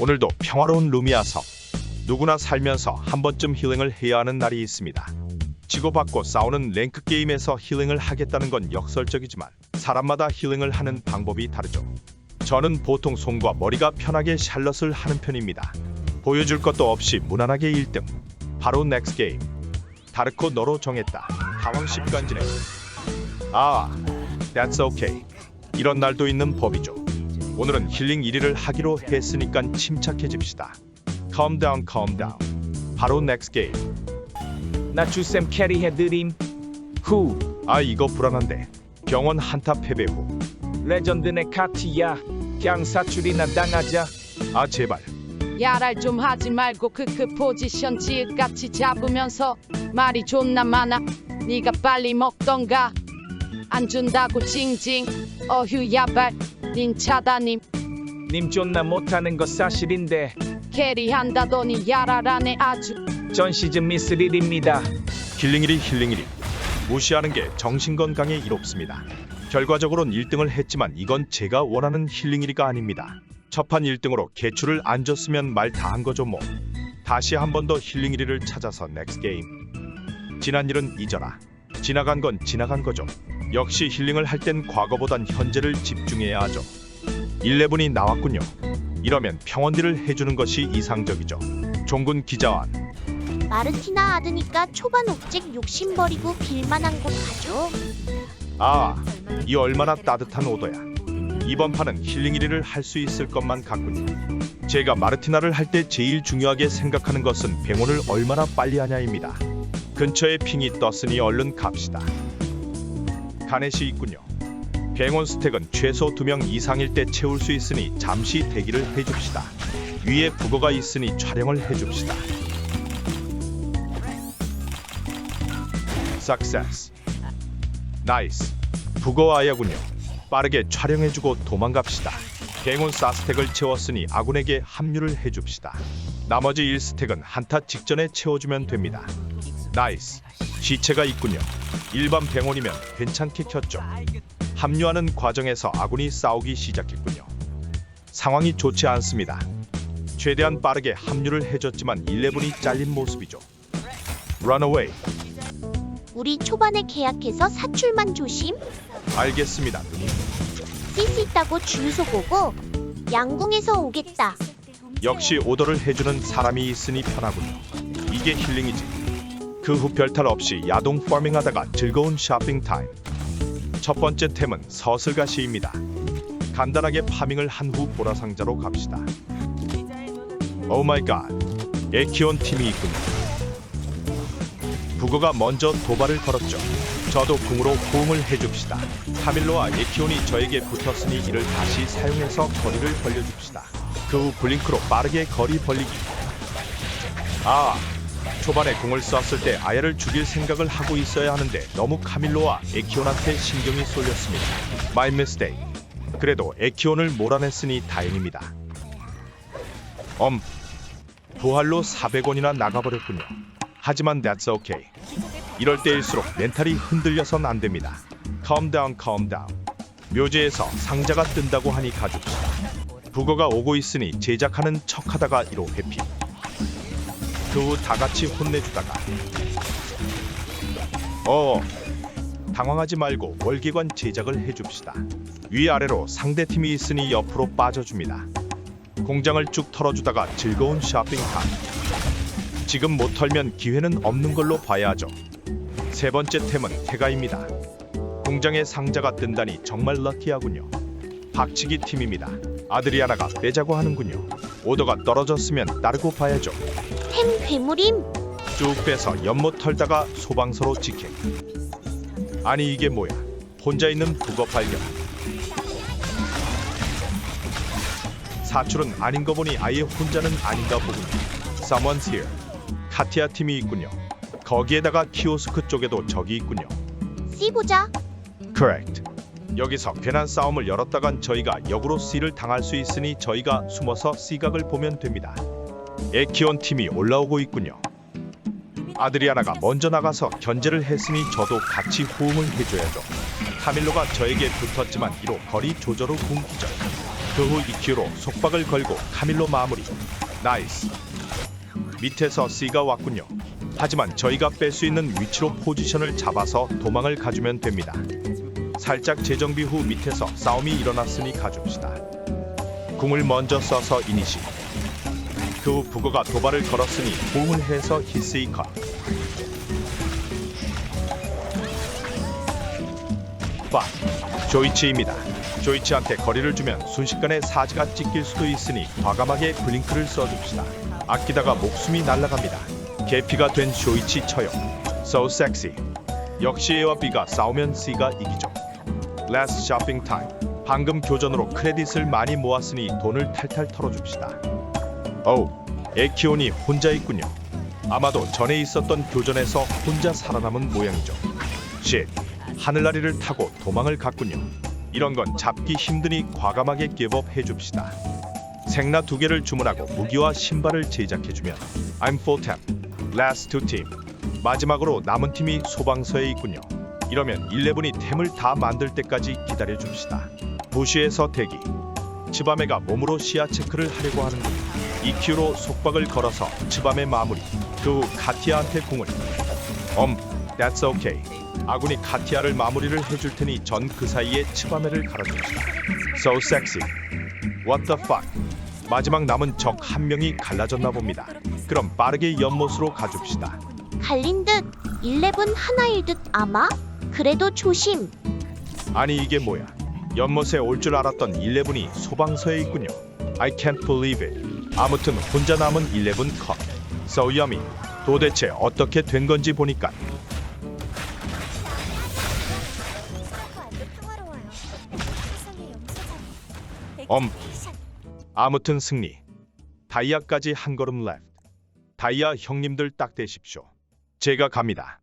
오늘도 평화로운 루미아 섬. 누구나 살면서 한 번쯤 힐링을 해야 하는 날이 있습니다. 치고받고 싸우는 랭크 게임에서 힐링을 하겠다는 건 역설적이지만 사람마다 힐링을 하는 방법이 다르죠. 저는 보통 손과 머리가 편하게 샬럿을 하는 편입니다. 보여줄 것도 없이 무난하게 1등. 바로 넥스 게임. 다르코 너로 정했다. 당황 습관지네. 아, that's okay. 이런 날도 있는 법이죠. 오늘은 힐링 1위를 하기로 했으니까 침착해집시다. Calm down, calm down. 바로 넥스 게임. 나 주쌤 캐리 해드림 후 아 이거 불안한데. 병원 한타 패배 후. 레전드네 카티야 그냥 사출이나 당하자 아 제발. 야랄 좀 하지 말고 크크 포지션 지읒같이 잡으면서 말이 존나 많아 네가 빨리 먹던가 안 준다고 징징 어휴 야발 닌 차다님 님 존나 못하는 거 사실인데 캐리한다더니 야랄하네 아주 전 시즌 미스 1입니다 힐링 1위 힐링 1위. 무시하는 게 정신 건강에 이롭습니다. 결과적으로는 1등을 했지만 이건 제가 원하는 힐링 1위가 아닙니다. 첫판 1등으로 개출을 안 줬으면 말 다 한 거죠 뭐. 다시 한 번 더 힐링 1위를 찾아서 넥스 게임. 지난 일은 잊어라. 지나간 건 지나간 거죠. 역시 힐링을 할 땐 과거보단 현재를 집중해야 하죠. 11이 나왔군요. 이러면 평원딜을 해주는 것이 이상적이죠. 종군 기자완. 마르티나 아드니까 초반 옵젝 욕심 버리고 빌만한 곳 가죠. 아, 이 얼마나 따뜻한 오더야. 이번 판은 힐링 1위를 할 수 있을 것만 같군요. 제가 마르티나를 할 때 제일 중요하게 생각하는 것은 병원을 얼마나 빨리 하냐입니다. 근처에 핑이 떴으니 얼른 갑시다. 가넷이 있군요. 병원 스택은 최소 2명 이상일 때 채울 수 있으니 잠시 대기를 해줍시다. 위에 북어가 있으니 촬영을 해줍시다. Success. 나이스. 북어 아야군요. 빠르게 촬영해주고 도망갑시다. 갱온 4스택을 채웠으니 아군에게 합류를 해줍시다. 나머지 1스택은 한타 직전에 채워주면 됩니다. 나이스. 시체가 있군요. 일반 병원이면 괜찮게 켰죠. 합류하는 과정에서 아군이 싸우기 시작했군요. 상황이 좋지 않습니다. 최대한 빠르게 합류를 해줬지만 11이 잘린 모습이죠. Runaway. 우리 초반에 계약해서 사출만 조심. 알겠습니다, 누님. CC 있다고 주유소 보고 양궁에서 오겠다. 역시 오더를 해주는 사람이 있으니 편하군요. 이게 힐링이지. 그 후 별탈 없이 야동 파밍하다가 즐거운 쇼핑 타임. 첫 번째 템은 서슬가시입니다. 간단하게 파밍을 한 후 보라상자로 갑시다. 오 마이 갓. 에키온 팀이 있군요. 북어가 먼저 도발을 걸었죠. 저도 궁으로 호응을 해줍시다. 카밀로와 에키온이 저에게 붙었으니 이를 다시 사용해서 거리를 벌려줍시다. 그 후 블링크로 빠르게 거리 벌리기. 아, 초반에 공을 쐈을 때 아야를 죽일 생각을 하고 있어야 하는데 너무 카밀로와 에키온한테 신경이 쏠렸습니다. 마이 미스테이. 그래도 에키온을 몰아냈으니 다행입니다. 엄, 부활로 400원이나 나가버렸군요. 하지만 that's okay. 이럴 때일수록 멘탈이 흔들려선 안 됩니다. calm down, calm down. 묘지에서 상자가 뜬다고 하니 가줍시다. 북어가 오고 있으니 제작하는 척하다가 이로 회피. 그후다 같이 혼내주다가 어 당황하지 말고 월계관 제작을 해줍시다. 위아래로 상대 팀이 있으니 옆으로 빠져줍니다. 공장을 쭉 털어주다가 즐거운 쇼핑 타임. 지금 못 털면 기회는 없는 걸로 봐야죠. 세 번째 템은 태가입니다. 공장에 상자가 뜬다니 정말 럭키하군요. 박치기 팀입니다. 아드리아나가 빼자고 하는군요. 오더가 떨어졌으면 따르고 봐야죠. 템 괴물임. 쭉 빼서 연못 털다가 소방서로 직행. 아니 이게 뭐야? 혼자 있는 북어 발견. 사출은 아닌 거 보니 아예 혼자는 아닌가 보군요. Someone's here. 카티아 팀이 있군요. 거기에다가 키오스크 쪽에도 적이 있군요. C 보자. Correct. 여기서 괜한 싸움을 열었다간 저희가 역으로 C를 당할 수 있으니 저희가 숨어서 C각을 보면 됩니다. 에키온 팀이 올라오고 있군요. 아드리아나가 먼저 나가서 견제를 했으니 저도 같이 호응을 해줘야죠. 카밀로가 저에게 붙었지만 이로 거리 조절 후 궁기절. 그후 EQ로 속박을 걸고 카밀로 마무리. 나이스. 밑에서 C가 왔군요. 하지만 저희가 뺄 수 있는 위치로 포지션을 잡아서 도망을 가주면 됩니다. 살짝 재정비 후 밑에서 싸움이 일어났으니 가줍시다. 궁을 먼저 써서 이니시. 그후 부거가 도발을 걸었으니 호응을 해서 히스이 컷. 빠. 조이치입니다. 조이치한테 거리를 주면 순식간에 사지가 찢길 수도 있으니 과감하게 블링크를 써줍시다. 아끼다가 목숨이 날아갑니다. 개피가 된 조이치 처형. So sexy. 역시 A와 B가 싸우면 C가 이기죠. Last shopping time. 방금 교전으로 크레딧을 많이 모았으니 돈을 탈탈 털어줍시다. 어우, 에키온이 혼자 있군요. 아마도 전에 있었던 교전에서 혼자 살아남은 모양이죠. 쉿, 하늘나리를 타고 도망을 갔군요. 이런 건 잡기 힘드니 과감하게 기업 해줍시다. 생나 두 개를 주문하고 무기와 신발을 제작해주면 I'm full tap. Last two team. 마지막으로 남은 팀이 소방서에 있군요. 이러면 11이 템을 다 만들 때까지 기다려줍시다. 부시에서 대기. 츠바메가 몸으로 시야 체크를 하려고 하는군요. EQ로 속박을 걸어서 츠바메 마무리. 그 후 카티아한테 공을. 엄, that's okay. 아군이 카티아를 마무리를 해줄 테니 전 그 사이에 츠바메를 갈아줍시다. So sexy. What the fuck? 마지막 남은 적 한 명이 갈라졌나 봅니다. 그럼 빠르게 연못으로 가줍시다. 갈린 듯 11 하나일 듯 아마? 그래도 조심. 아니 이게 뭐야? 연못에 올 줄 알았던 11이 소방서에 있군요. I can't believe it. 아무튼 혼자 남은 11 컷. Yummy. 도대체 어떻게 된 건지 보니까 엄. 아무튼 승리. 다이아까지 한 걸음 랩. 다이아 형님들 딱 되십시오. 제가 갑니다.